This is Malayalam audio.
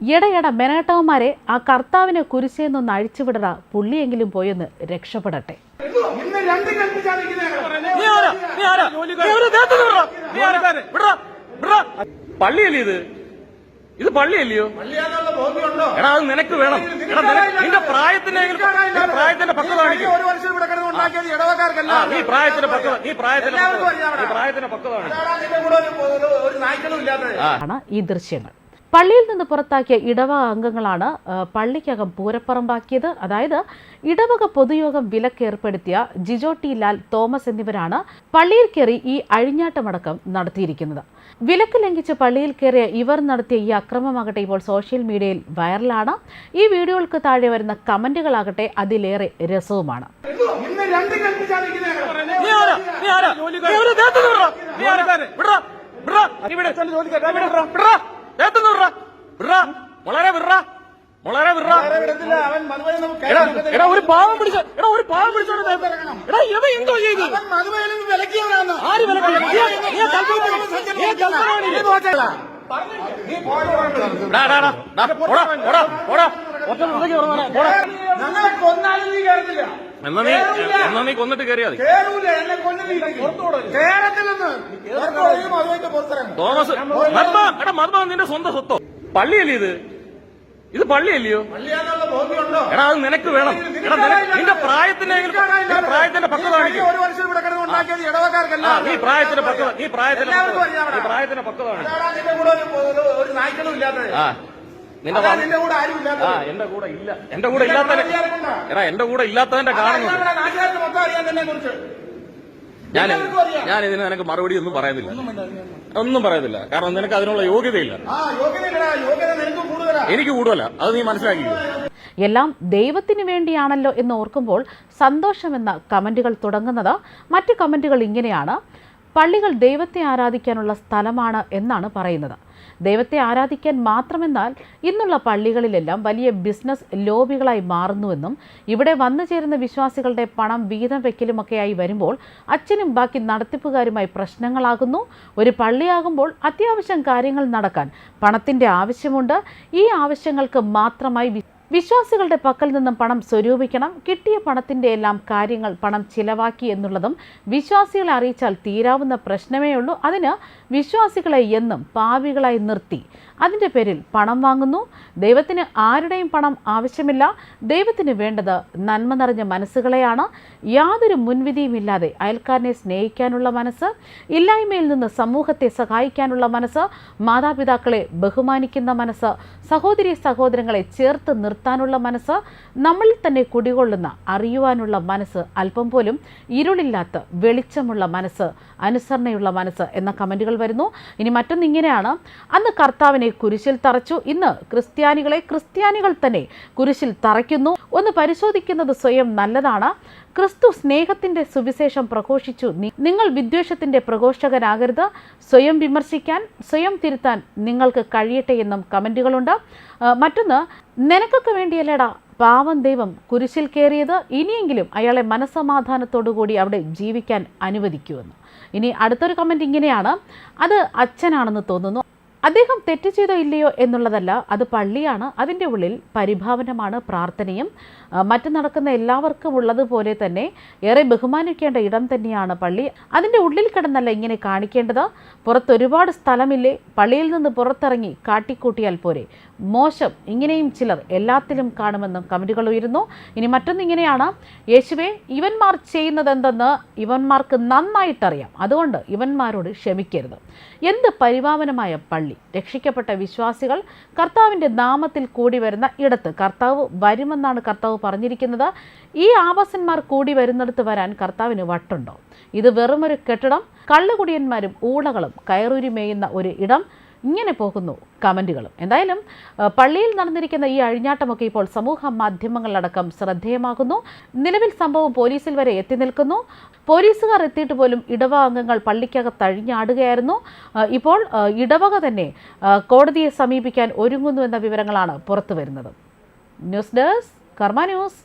എടയെട മെനേട്ടവന്മാരെ ആ കർത്താവിനെ കുരിശേന്നൊന്ന് അഴിച്ചുവിടറ പുള്ളിയെങ്കിലും പോയൊന്ന് രക്ഷപ്പെടട്ടെ. പള്ളിയല്ലേ ഇത്? ഇത് പള്ളിയല്ലയോ? എടാ അത് നിനക്ക് വേണം. എടാ നിനക്ക് നിന്റെ പ്രായത്തിന്റെ പ്രായത്തിന്റെ പക്വത നീ പ്രായത്തിന്റെ പക്വത നീ പ്രായത്തിന്റെ പ്രായത്തിന്റെ പക്വത. ആണ് ഈ ദൃശ്യങ്ങൾ. പള്ളിയിൽ നിന്ന് പുറത്താക്കിയ ഇടവക അംഗങ്ങളാണ് പള്ളിക്കകം പൂരപ്പറമ്പാക്കിയത്. അതായത് ഇടവക പൊതുയോഗം വിലക്കേർപ്പെടുത്തിയ ജിജോ ടി ലാൽ തോമസ് എന്നിവരാണ് പള്ളിയിൽ കയറി ഈ അഴിഞ്ഞാട്ടമടക്കം നടത്തിയിരിക്കുന്നത്. വിലക്ക് ലംഘിച്ച് പള്ളിയിൽ കയറിയ ഇവർ നടത്തിയ ഈ അക്രമമാകട്ടെ ഇപ്പോൾ സോഷ്യൽ മീഡിയയിൽ വൈറലാണ്. ഈ വീഡിയോകൾക്ക് താഴെ വരുന്ന കമന്റുകളാകട്ടെ അതിലേറെ രസവുമാണ്. ഇന്ന് വളരെ വിടറാ. വളരെ നമുക്ക് എടാ ഒരു പാവം പിടിച്ച എടാ ഒരു പാവം പിടിച്ചോണ്ട് എടാ ഇവ എന്തോ ചെയ്തു? ആര് എന്നാ നീ എന്നാ നീ കൊന്നിട്ട് കയറിയാ മതി കേറൂല എന്നെ കൊന്നിട്ട് കേരളത്തിലെന്ന് മധുവയ്ക്ക് പുറത്തിറങ്ങും തോമസ് മർമ്മ നിന്റെ സ്വന്തം സ്വത്തോ? പള്ളിയല്ലേ ഇത്? ഇത് പള്ളിയല്ലയോ? എടാ അത് നിനക്ക് വേണം. എടാ നിന്റെ പ്രായത്തിന്റെ പ്രായത്തിന്റെ പക്വത നീ പ്രായത്തിന്റെ പക്വത നീ പ്രായത്തിന്റെ നീ പ്രായത്തിന്റെ പക്വത നിന്റെ എന്റെ കൂടെ ഇല്ല. എന്റെ കൂടെ ഇല്ലാത്ത എടാ എന്റെ കൂടെ ഇല്ലാത്തതിന്റെ കാണുന്നു ഞാൻ ഞാൻ ഇതിന് നിനക്ക് മറുപടി ഒന്നും പറയുന്നില്ല ഒന്നും പറയുന്നില്ല കാരണം നിനക്ക് അതിനുള്ള യോഗ്യതയില്ല. എനിക്ക് കൂടുതല. അത് നീ മനസ്സിലാക്കി എല്ലാം ദൈവത്തിന് വേണ്ടിയാണല്ലോ എന്ന് ഓർക്കുമ്പോൾ സന്തോഷമെന്ന കമന്റുകൾ തുടങ്ങുന്നത്. മറ്റ് കമന്റുകൾ ഇങ്ങനെയാണ്. പള്ളികൾ ദൈവത്തെ ആരാധിക്കാനുള്ള സ്ഥലമാണ് എന്നാണ് പറയുന്നത്. ദൈവത്തെ ആരാധിക്കാൻ മാത്രമെന്നാൽ ഇന്നുള്ള പള്ളികളിലെല്ലാം വലിയ ബിസിനസ് ലോബികളായി മാറുന്നുവെന്നും ഇവിടെ വന്നു ചേരുന്ന വിശ്വാസികളുടെ പണം വീതം വെക്കലുമൊക്കെയായി വരുമ്പോൾ അച്ഛനും ബാക്കി നടത്തിപ്പുകാരുമായി പ്രശ്നങ്ങളാകുന്നു. ഒരു പള്ളിയാകുമ്പോൾ അത്യാവശ്യം കാര്യങ്ങൾ നടക്കാൻ പണത്തിന്റെ ആവശ്യമുണ്ട്. ഈ ആവശ്യങ്ങൾക്ക് മാത്രമായി വിശ്വാസികളുടെ പക്കൽ നിന്നും പണം സ്വരൂപിക്കണം കിട്ടിയ പണത്തിന്റെ എല്ലാം കാര്യങ്ങൾ പണം ചിലവാക്കി എന്നുള്ളതും വിശ്വാസികളെ അറിയിച്ചാൽ തീരാവുന്ന പ്രശ്നമേ ഉള്ളൂ. അതിന് വിശ്വാസികളെ എന്നും പാവികളായി നിർത്തി. അതിന്റെ പേരിൽ പണം വാങ്ങുന്നു. ദൈവത്തിന് ആരുടെയും പണം ആവശ്യമില്ല. ദൈവത്തിന് വേണ്ടത് നന്മ നിറഞ്ഞ മനസ്സുകളെയാണ്. യാതൊരു മുൻവിധിയുമില്ലാതെ അയൽക്കാരനെ സ്നേഹിക്കാനുള്ള മനസ്സ് ഇല്ലായ്മയിൽ നിന്ന് സമൂഹത്തെ സഹായിക്കാനുള്ള മനസ്സ് മാതാപിതാക്കളെ ബഹുമാനിക്കുന്ന മനസ്സ് സഹോദരി സഹോദരങ്ങളെ ചേർത്ത് നിർത്താനുള്ള മനസ്സ് നമ്മളിൽ തന്നെ കുടികൊള്ളുന്ന അറിയുവാനുള്ള മനസ്സ് അല്പം പോലും ഇരുളില്ലാത്ത വെളിച്ചമുള്ള മനസ്സ് അനുസരണയുള്ള മനസ്സ് എന്ന കമന്റുകൾ വരുന്നു. ഇനി മറ്റൊന്ന് ഇങ്ങനെയാണ് അന്ന് കർത്താവിനെ കുരിശിൽ തറച്ചു. ഇന്ന് ക്രിസ്ത്യാനികളെ ക്രിസ്ത്യാനികൾ തന്നെ കുരിശിൽ തറയ്ക്കുന്നു. ഒന്ന് പരിശോധിക്കുന്നത് സ്വയം നല്ലതാണ്. ക്രിസ്തു സ്നേഹത്തിന്റെ സുവിശേഷം പ്രഘോഷിച്ചു നിങ്ങൾ വിദ്വേഷത്തിന്റെ പ്രഘോഷകരാകരുത് സ്വയം വിമർശിക്കാൻ സ്വയം തിരുത്താൻ നിങ്ങൾക്ക് കഴിയട്ടെ എന്നും കമന്റുകളുണ്ട്. മറ്റൊന്ന് നിനക്കൊക്കെ വേണ്ടിയല്ലേടാ പാവം ദൈവം കുരിശിൽ കയറിയത്. ഇനിയെങ്കിലും അയാളെ മനസ്സമാധാനത്തോടുകൂടി അവിടെ ജീവിക്കാൻ അനുവദിക്കുമെന്ന്. ഇനി അടുത്തൊരു കമന്റ് ഇങ്ങനെയാണ്. അത് അച്ഛനാണെന്ന് തോന്നുന്നു. അദ്ദേഹം തെറ്റ് ചെയ്തോ ഇല്ലയോ എന്നുള്ളതല്ല അത് പള്ളിയാണ്. അതിന്റെ ഉള്ളിൽ പരിഭാവനമാണ് പ്രാർത്ഥനയും മറ്റു നടക്കുന്ന എല്ലാവർക്കും ഉള്ളതുപോലെ തന്നെ ഏറെ ബഹുമാനിക്കേണ്ട ഇടം തന്നെയാണ് പള്ളി. അതിന്റെ ഉള്ളിൽ കിടന്നല്ല ഇങ്ങനെ കാണിക്കേണ്ടത്. പുറത്തൊരുപാട് സ്ഥലമില്ലേ? പള്ളിയിൽ നിന്ന് പുറത്തിറങ്ങി കാട്ടിക്കൂട്ടിയാൽ പോരെ. മോശം. ഇങ്ങനെയും ചിലർ എല്ലാത്തിലും കാണുമെന്നും കമന്റുകൾ ഉയരുന്നു. ഇനി മറ്റൊന്നിങ്ങനെയാണ് യേശുവെ ഇവന്മാർ ചെയ്യുന്നത് എന്തെന്ന് ഇവന്മാർക്ക് നന്നായിട്ടറിയാം. അതുകൊണ്ട് ഇവന്മാരോട് ക്ഷമിക്കരുത്. എന്ത് പരിപാവനമായ പള്ളി? രക്ഷിക്കപ്പെട്ട വിശ്വാസികൾ കർത്താവിന്റെ നാമത്തിൽ കൂടി വരുന്ന ഇടത്ത് കർത്താവ് വരുമെന്നാണ് കർത്താവ് പറഞ്ഞിരിക്കുന്നത്. ഈ ആവാസന്മാർ കൂടി വരുന്നിടത്ത് വരാൻ കർത്താവിന് വട്ടുണ്ടോ? ഇത് വെറുമൊരു കെട്ടിടം കള്ളുകുടിയന്മാരും ഊളകളും കയറൂരി മേയുന്ന ഒരു ഇടം ഇങ്ങനെ പോകുന്നു കമന്റുകളും എന്തായാലും പള്ളിയിൽ നടന്നിരിക്കുന്ന ഈ അഴിഞ്ഞാട്ടമൊക്കെ ഇപ്പോൾ സമൂഹ മാധ്യമങ്ങളിലടക്കം ശ്രദ്ധേയമാകുന്നു. നിലവിൽ സംഭവം പോലീസിൽ വരെ എത്തി നിൽക്കുന്നു. പോലീസുകാർ എത്തിയിട്ട് പോലും ഇടവ അംഗങ്ങൾ പള്ളിക്കകത്ത് അഴിഞ്ഞാടുകയായിരുന്നു. ഇപ്പോൾ ഇടവക തന്നെ കോടതിയെ സമീപിക്കാൻ ഒരുങ്ങുന്നു എന്ന വിവരങ്ങളാണ് പുറത്തു വരുന്നത് ന്യൂസ് ഡെസ്ക് കർമ്മ ന്യൂസ്.